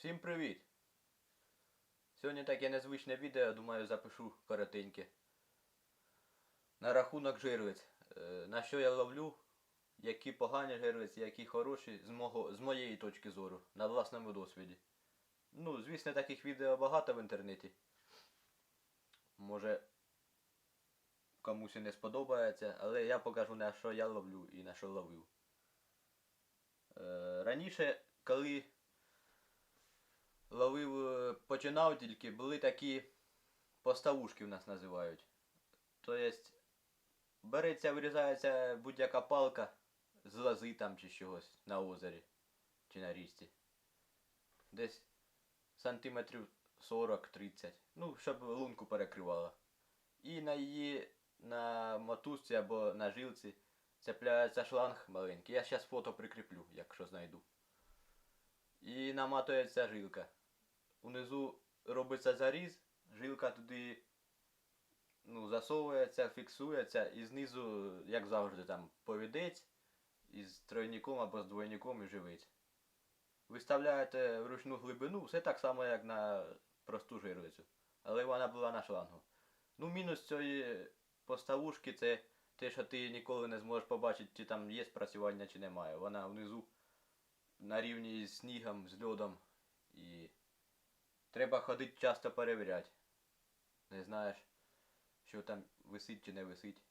Всім привіт! Сьогодні таке незвичне відео, думаю, запишу коротеньке. На рахунок жирвиць. Е, На що я ловлю, які погані жирвиці, які хороші, з, мого, з моєї точки зору, на власному досвіді. Ну, звісно, таких відео багато в інтернеті. Може комусь і не сподобається, але я покажу на що я ловлю і на що ловив. Е, Раніше, коли ловив, е, починав тільки, були такі поставушки в нас називають. То єсть, береться, вирізається будь-яка палка з лози там чи чогось на озері чи на річці. Десь сантиметрів 40-30. Ну, щоб лунку перекривала. І на її на мотузці або на жилці цепляється шланг маленький. Я зараз фото прикріплю, якщо знайду. І наматується жилка. Унизу робиться заріз, жилка туди ну, засовується, фіксується, і знизу, як завжди, там повідець із тройником або з двойником і живець. Виставляєте вручну глибину, все так само, як на просту жирвицю. Але вона була на шлангу. Ну, мінус цієї поставушки це те, що ти ніколи не зможеш побачити, чи там є спрацювання, чи немає. Вона внизу на рівні з снігом, з льодом. І треба ходити часто перевіряти. Не знаєш, що там висить чи не висить.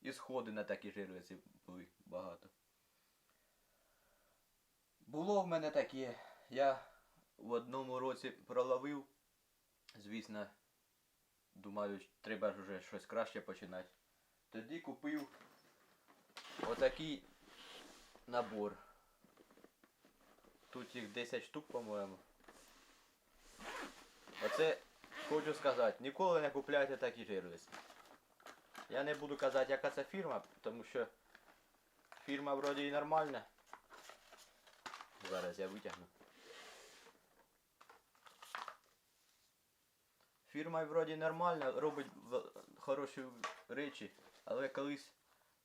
І сходи на такі жирвиці були багато. Було в мене таке. Я в одному році проловив. Звісно, думаю, треба ж вже щось краще починати. Тоді купив отакий набор. Тут їх 10 штук, по-моєму. Оце хочу сказати, ніколи не купляйте такі жирвиці. Я не буду казати, яка це фірма, тому що фірма вроді і нормальна. Зараз я витягну. Фірма вроді нормальна, робить хороші речі, але колись,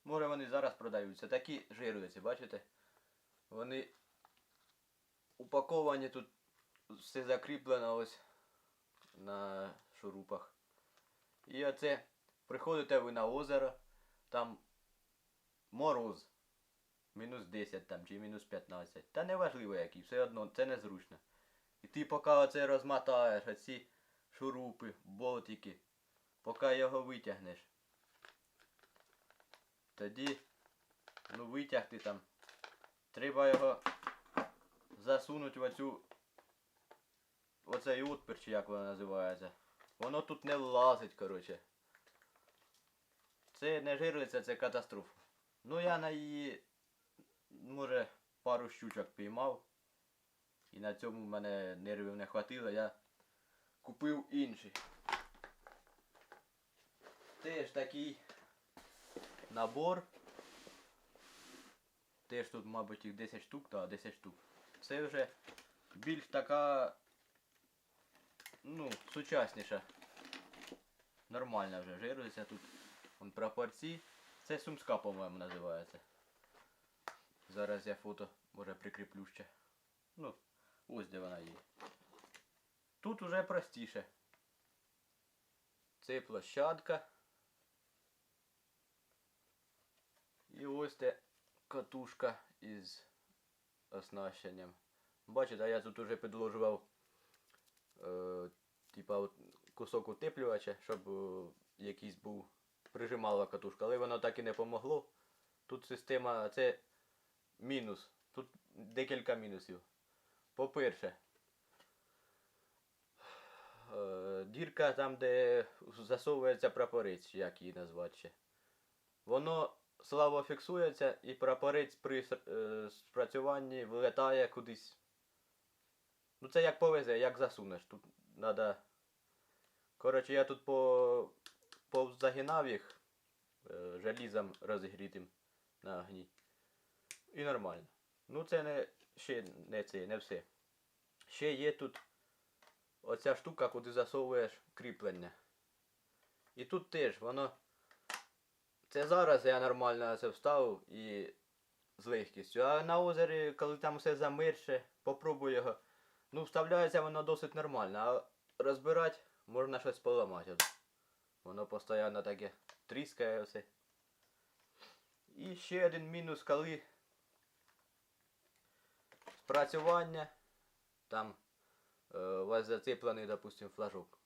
може вони зараз продаються. Такі жирвиці, бачите? Вони упаковані тут все закріплено ось на шурупах. І оце приходите ви на озеро, там мороз. Мінус 10 там чи мінус 15. Та неважливо який, все одно, це незручно. І ти поки оце розмотаєш, оці шурупи, болтики, поки його витягнеш. Тоді, ну витягти там. Треба його засунути в оцю оцей отпір, чи як воно називається. Воно тут не влазить, коротше. Це не жирується, це катастрофа. Ну я на її, може, пару щучок піймав. І на цьому в мене нервів не хватило, я купив інший. Теж такий набор. Теж тут, мабуть, їх 10 штук, так, 10 штук. Це вже більш така, ну, сучасніша. Нормальна вже жирується тут. Вон прапорці. Це сумська, по-моєму, називається. Зараз я фото, може, прикріплю ще. Ну, ось де вона є. Тут уже простіше. Це площадка. І ось де катушка із оснащенням. Бачите, я тут уже підложував типа кусок утеплювача, щоб е, якийсь був прижимала катушка, але воно так і не помогло. Тут система, це мінус. Тут декілька мінусів. По-перше, е, дірка там, де засовується прапорець, як її назвати ще. Воно слабо фіксується і прапорець при е, спрацюванні вилетає кудись. Ну це як повезе, як засунеш. Тут треба. Коротше, я тут по, позагинав їх е, желізом розігрітим на огні. І нормально. Ну це не ще не це, не все. Ще є тут оця штука, куди засовуєш кріплення. І тут теж воно. Це зараз я нормально це вставив і з легкістю. А на озері, коли там все замирше, попробуй його Ну, вставляється воно досить нормально, а розбирати можна щось поламати. Воно постійно таке тріскає все. І ще один мінус, коли спрацювання, там е, у вас зацеплений, допустим, флажок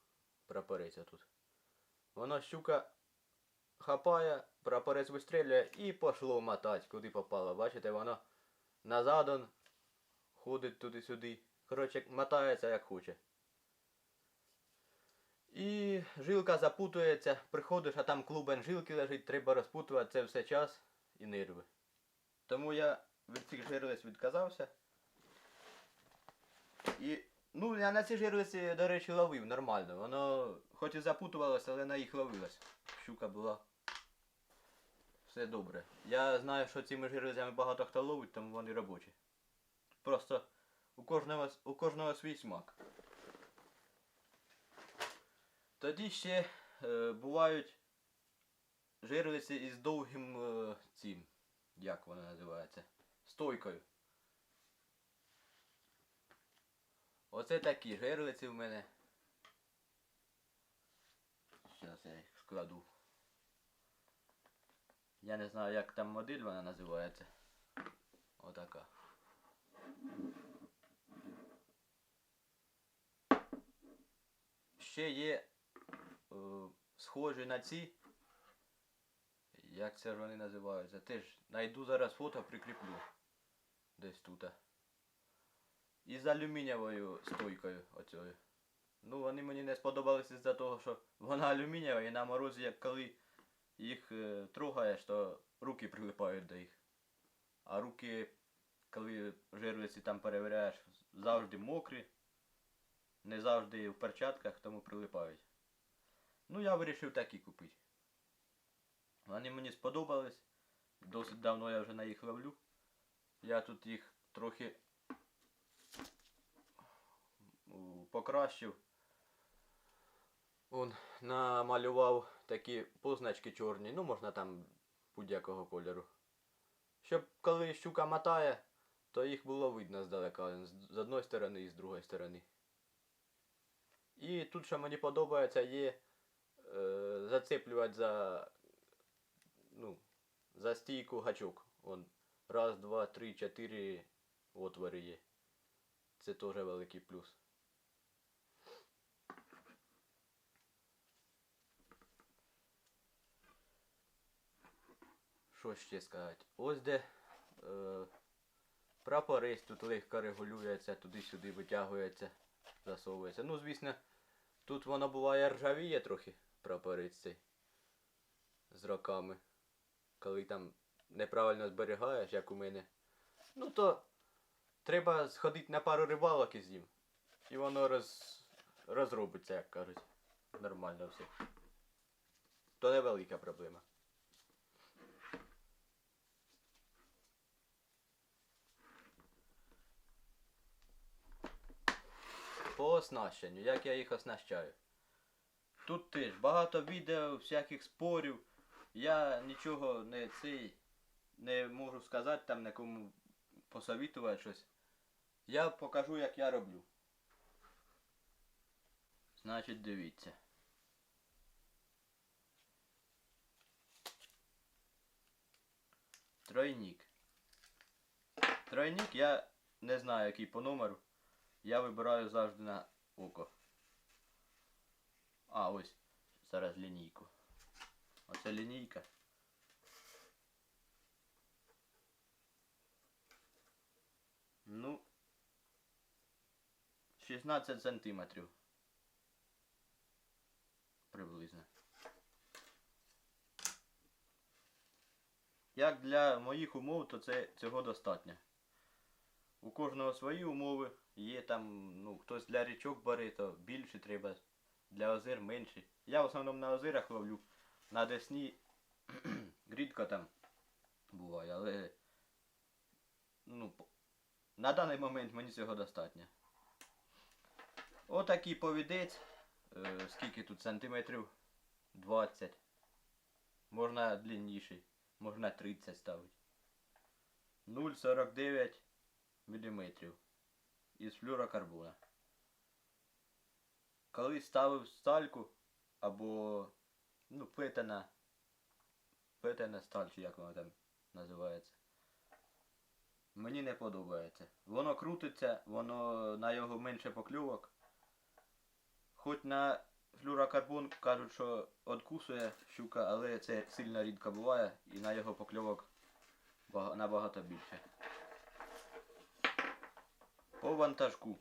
прапорець тут. Воно щука хапає, прапорець вистрілює і пошло мотать, куди попало. Бачите, воно назад он ходить туди-сюди. Коротше, мотається як хоче. І жилка запутується, приходиш, а там клубен жилки лежить, треба розпутувати це все час і нерви. Тому я від цих жерлиць відказався. І, ну, я на ці жерлиці, до речі, ловив нормально. Воно хоч і запутувалося, але на їх ловилось. Щука була. Все добре. Я знаю, що цими жерлицями багато хто ловить, тому вони робочі. Просто у кожного, у кожного свій смак. Тоді ще е, бувають жерлиці із довгим е, цим, як воно називається, стойкою. Оце такі жерлиці в мене. Зараз я їх складу. Я не знаю, як там модель вона називається. Отака. Ще є е, схожі на ці. Як це ж вони називаються? Теж найду зараз фото, прикріплю. Десь тут. Із алюмінієвою стойкою оцею. Ну, вони мені не сподобалися з-за того, що вона алюмінієва і на морозі, як коли їх е, трогаєш, то руки прилипають до їх. А руки, коли жерлиці там перевіряєш, завжди мокрі. Не завжди в перчатках, тому прилипають. Ну, я вирішив такі купити. Вони мені сподобались. Досить давно я вже на їх ловлю. Я тут їх трохи покращив. Он намалював такі позначки чорні, ну можна там будь-якого кольору. Щоб коли щука мотає, то їх було видно здалека, з одної сторони і з другої сторони. І тут, що мені подобається, є е, зацеплювати за, ну, за стійку гачок. Вон, раз, два, три, чотири отвори є. Це теж великий плюс. Що ще сказати? Ось де е, прапорець тут легко регулюється, туди-сюди витягується, засовується. Ну, звісно, тут воно буває ржавіє трохи, прапорець. З роками. Коли там неправильно зберігаєш, як у мене. Ну то треба сходити на пару рибалок із ним. І воно роз, розробиться, як кажуть. Нормально все. То невелика проблема. По оснащенню, як я їх оснащаю. Тут теж багато відео, всяких спорів. Я нічого не цей не можу сказати там нікому посовітувати щось. Я покажу, як я роблю. Значить, дивіться. Тройник. Тройник я не знаю, який по номеру. Я вибираю завжди на око. А, ось. Зараз лінійку. Оце лінійка. Ну. 16 сантиметрів. Приблизно. Як для моїх умов, то це цього достатньо. У кожного свої умови. Є там, ну, хтось для річок бере, то більше треба, для озер менше. Я в основному на озерах ловлю. На Десні рідко там буває, але ну, на даний момент мені цього достатньо. Отакий повідець. Е, скільки тут сантиметрів? 20. Можна длинніший, можна 30 ставити. 0,49 міліметрів. із флюрокарбона. Коли ставив стальку або ну, питана, питана сталь, чи як вона там називається. Мені не подобається. Воно крутиться, воно на його менше покльовок. Хоч на флюрокарбон кажуть, що откусує щука, але це сильно рідко буває і на його покльовок набагато більше. По вантажку.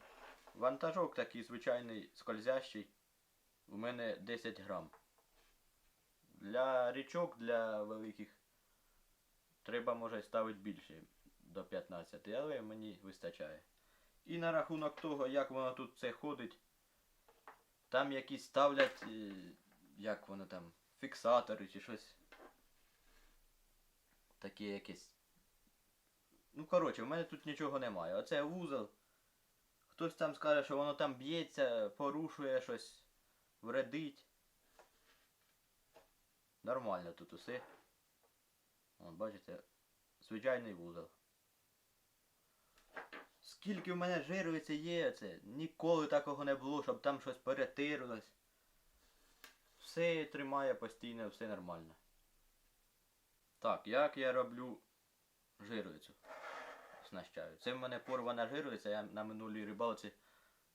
Вантажок такий звичайний скользящий. У мене 10 грам. Для річок, для великих треба може ставити більше до 15, але мені вистачає. І на рахунок того, як воно тут все ходить, там якісь ставлять, е, як воно там, фіксатори чи щось. Таке якесь. Ну, коротше, в мене тут нічого немає. Оце вузол. Хтось там скаже, що воно там б'ється, порушує щось, вредить. Нормально тут усе. Вон, бачите, звичайний вузол. Скільки в мене жирується є це, ніколи такого не було, щоб там щось перетирилось. Все тримає постійно, все нормально. Так, як я роблю жируюцю? Оснащаю. Це в мене порвана жирується, я на минулій рибалці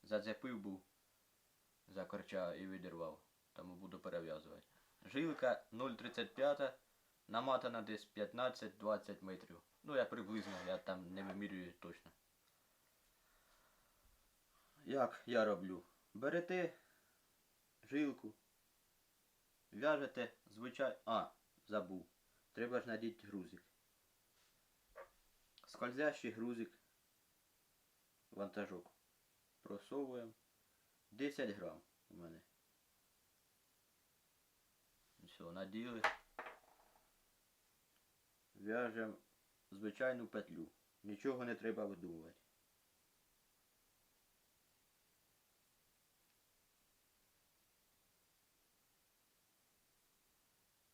зацепив був за корча і відірвав. Тому буду перев'язувати. Жилка 0,35, наматана десь 15-20 метрів. Ну я приблизно, я там не вимірюю точно. Як я роблю? Берете жилку, в'яжете звичайно. А, забув. Треба ж надіти грузик. Скользящий грузик. Вантажок. Просовуємо. 10 грам у мене. Все, наділи. В'яжемо звичайну петлю. Нічого не треба видумувати.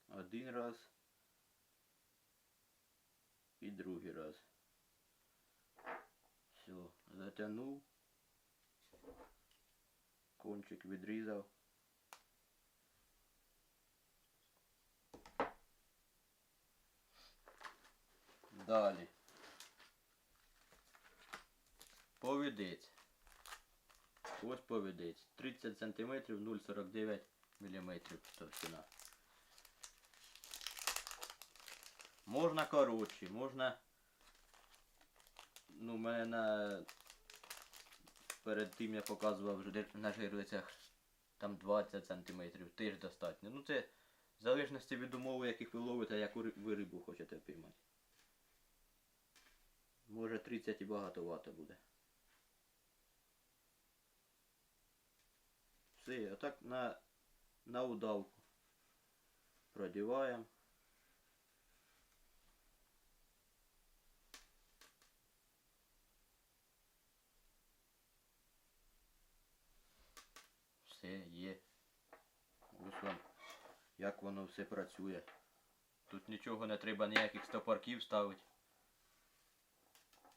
Один раз. І другий раз. Все. Кончик відрізав. Далі. Повідець. Ось повідець. 30 см 0,49 мм товщина. Можна коротші, можна. Ну, в мене на. Перед тим я показував на жирлицях там 20 см, теж достатньо. Ну це в залежності від умови, яких ви ловите, яку ви рибу хочете піймати. Може 30 і багатовато буде. Все, отак на, на удавку продіваємо. Все є. Ось вам, як воно все працює. Тут нічого не треба ніяких стопорків ставити.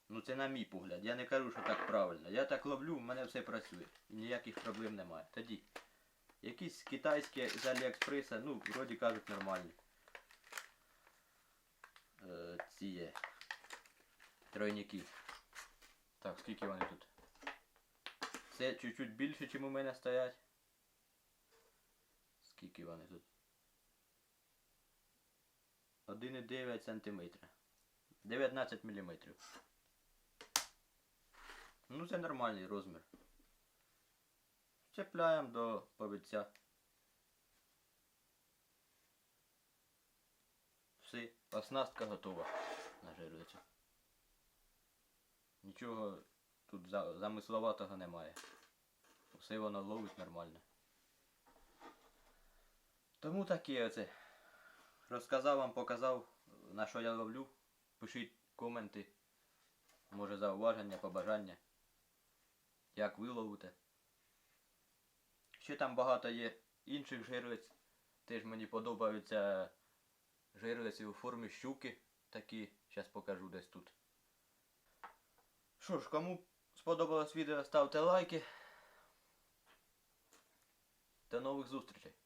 Ну це на мій погляд. Я не кажу, що так правильно. Я так ловлю, в мене все працює. І ніяких проблем немає. Тоді. Якісь китайські з Аліекспреса, ну, вроді кажуть, нормальні. Е, ці є. Тройники. Так, скільки вони тут? Це чуть-чуть більше, ніж у мене стоять. Скільки вони тут? 1,9 см. 19 мм. Ну це нормальний розмір. Чіпляємо до повідця. Все, оснастка готова на. Нічого тут замисловатого немає. Все воно ловить нормально. Тому таке оце. Розказав вам, показав, на що я ловлю. Пишіть коменти. Може зауваження, побажання. Як ви ловите. Ще там багато є інших жирлиць. Теж мені подобаються жирлиці у формі щуки. Такі. Зараз покажу десь тут. Що ж, кому сподобалось відео, ставте лайки. До нових зустрічей.